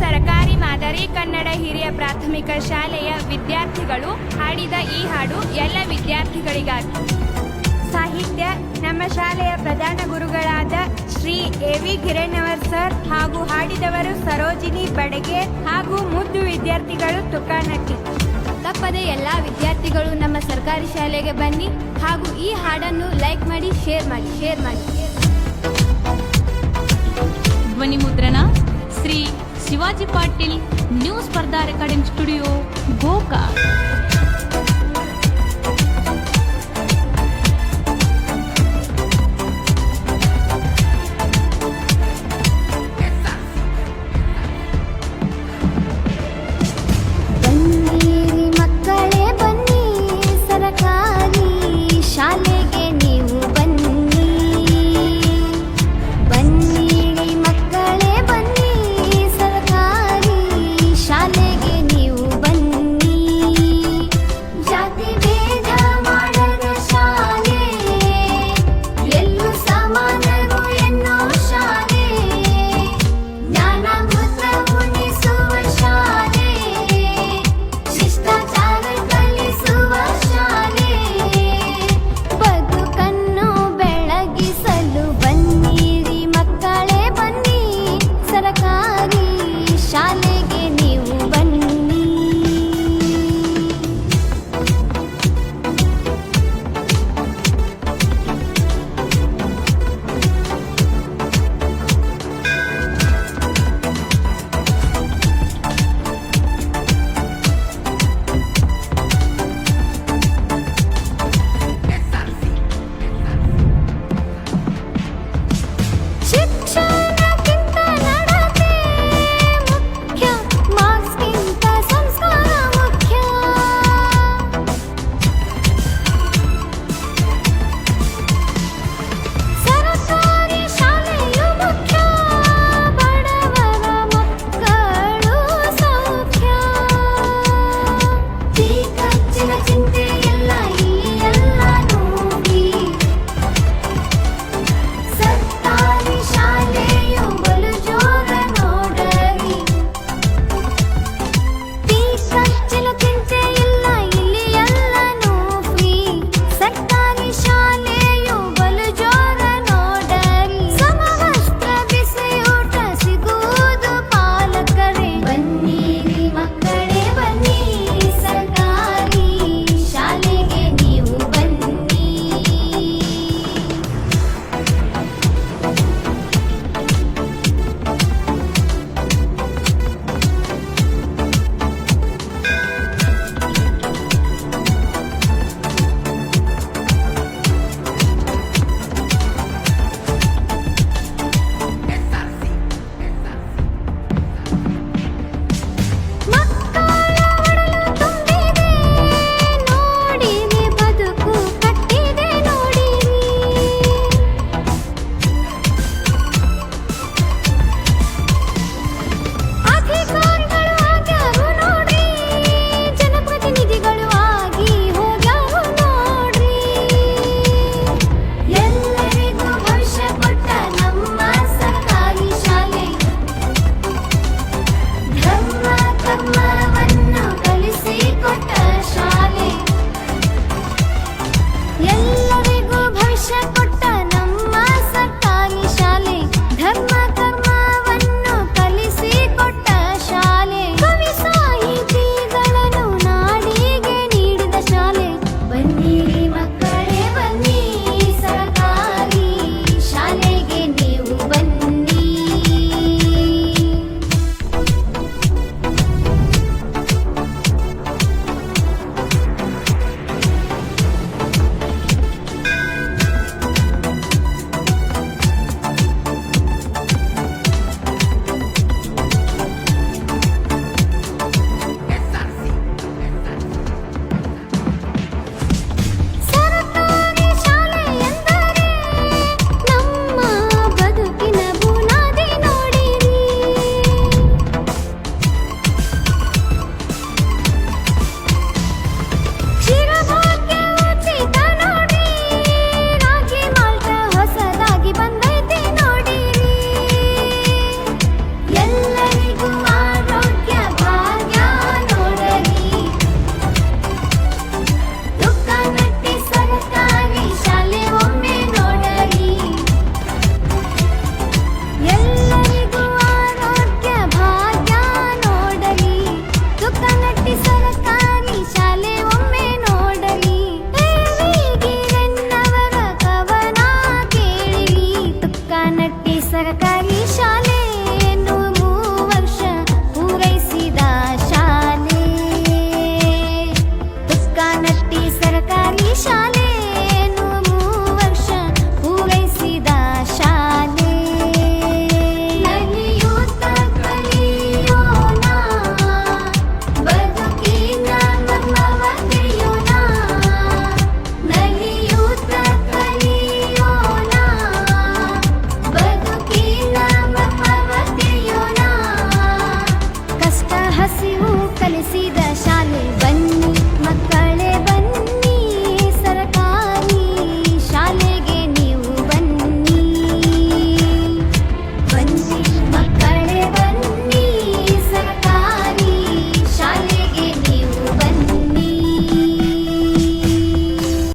ಗೋಕರ್ಣಗಡ ಹಿರಿಯ ಪ್ರಾಥಮಿಕ ಶಾಲೆಯ ವಿದ್ಯಾರ್ಥಿಗಳು ಹಾಡಿದ ಈ ಹಾಡು ಎಲ್ಲ ವಿದ್ಯಾರ್ಥಿಗಳಿಗಾಗಿ. ಸಾಹಿತ್ಯ, ನಮ್ಮ ಶಾಲೆಯ ಪ್ರಧಾನ ಗುರುಗಳಾದ Shri A V Giranavar sir ಹಾಗೂ ಹಾಡಿದವರು ಸರೋಜಿನಿ ಬಡಗೆ ಹಾಗೂ ಮುದ್ದು ವಿದ್ಯಾರ್ಥಿಗಳು ತುಕಾನಟ್ಟಿ. ತಪ್ಪದೆ ಎಲ್ಲ ವಿದ್ಯಾರ್ಥಿಗಳು ನಮ್ಮ ಸರ್ಕಾರಿ ಶಾಲೆಗೆ ಬನ್ನಿ ಹಾಗೂ ಈ ಹಾಡನ್ನು ಲೈಕ್ ಮಾಡಿ, ಶೇರ್ ಮಾಡಿ ಶೇರ್ ಮಾಡಿ. ಧ್ವನಿ ಮುದ್ರಣ Shri Shivaji Patil news Spardha recording studio ಗೋಕಾ